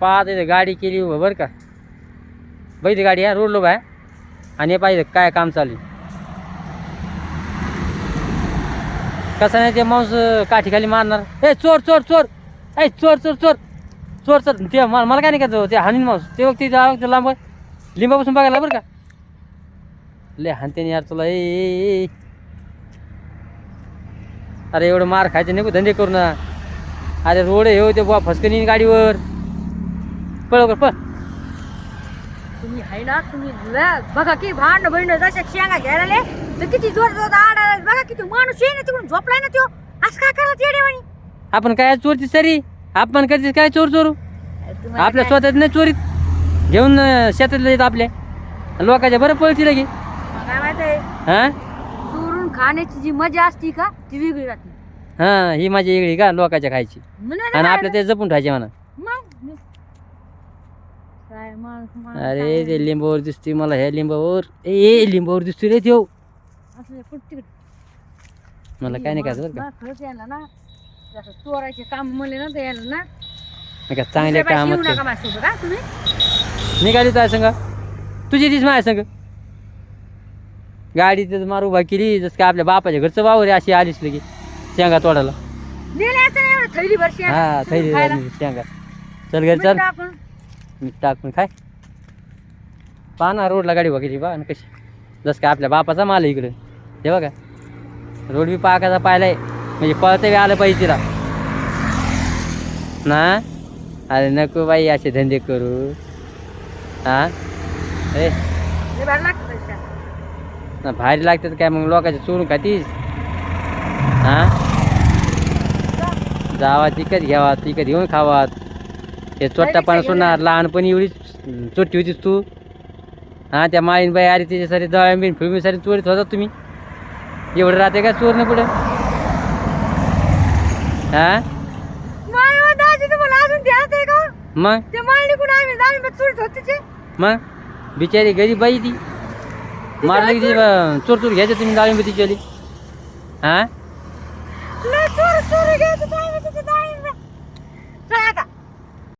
पाहत इथे गाडी केली उभं बरं का. बैठी गाडी आहे रोड बाय आणि हे पाहिजे काय काम चालू कसं नाही ते माणूस काठीखाली मारणार. ए चोर चोर चोर. ए चोर चोर चोर. चोर चोर. ते मला मला काय नाही का ते हानीन माणूस. ते वक्ती ते लांब लिंबापासून बघायला बरं का. लय हानते यार तुला ए ए अरे एवढं मार खायचे नको धंदे करू ना. अरे रोड हे होते बुवा फसकन येईन गाडीवर. पळ पळ. तुम्ही आहे ना तुम्ही ल- बघा की भांड बहिण जशा शेंगा घ्यायला आले तर किती जोर जोर आडायला बघा किती माणूस आहे ना तिकडून झोपलाय ना तो. असं काय करत येडेवाणी आपण काय चोरती सरी? आपण करते काय चोर चोरू? आपल्या स्वतःच नाही चोरीत. घेऊन अं, शेतातले येत आपल्या लोकांच्या बरं पळती लगे. काय माहीत आहे? हां? चोरून खाण्याची जी मजा असती का ती वेगळी राहते. हां ही माझी वेगळी का लोकांच्या खायची? आणि आपल्या ते जपून ठेवायचे म्हणा. काय माणूस माणूस अरे ते लिंबावर दिसते मला ह्या लिंबावर. ए लिंबावर दिसतोय रे त्यो. कुठं. मला काय नाही बरं का. ना, खरंच यायला ना जसं चोरायचे काम म्हणले ना ते यायला ना. मी का चांगल्या दुसऱ्या बाई कामात येऊ नका माझ्यासोबत हा तुम्ही? निघाली तुझ्या संग. तुझी तीच माझ्या संग. गाडी तिथं मारू उभा केली जसं काय आपल्या बापाच्या घरचं वावर आहे अशी आलीच लगी शेंगा तोडायला. नेले असं नाही एवढं थैली भरशी हा थैली झाली शेंगा. चल घरी चल. आपण. मी टाकून खाय. पहा ना रोडला गाडी वगैरे बा आणि कशी. जसं काय आपल्या बापाचा माल इकडं. हे बघा. रोड बी पाकाचा पाहिलाय म्हणजे पळता बी आलं पाहिजे तिला. ना? अरे नको बाई असे धंदे करू. हा? ए. ना भारी लागतात काय मग लोकांच्या चोरून खातीस? हा? जावा तिकट घ्यावा तिकट घेऊन खावा. हे चोट्टापणा सोडणार लहानपणी एवढी चोट्टी होतीस तू. हा त्या माळीन बाई अरे त्याच्यासाठी दळ्याबीन फिल्मीसाठी चोरीत होता तुम्ही. एवढं राहते का चोर कुठं हा? माळवा दाजी तुम्हाला अजून ध्यान आहे का? मग? ते ते. मग? बिचारी गरीब बाई ती. मारलं की ती, चोर चोर घ्यायचं तुम्ही डाळिंब तिची हा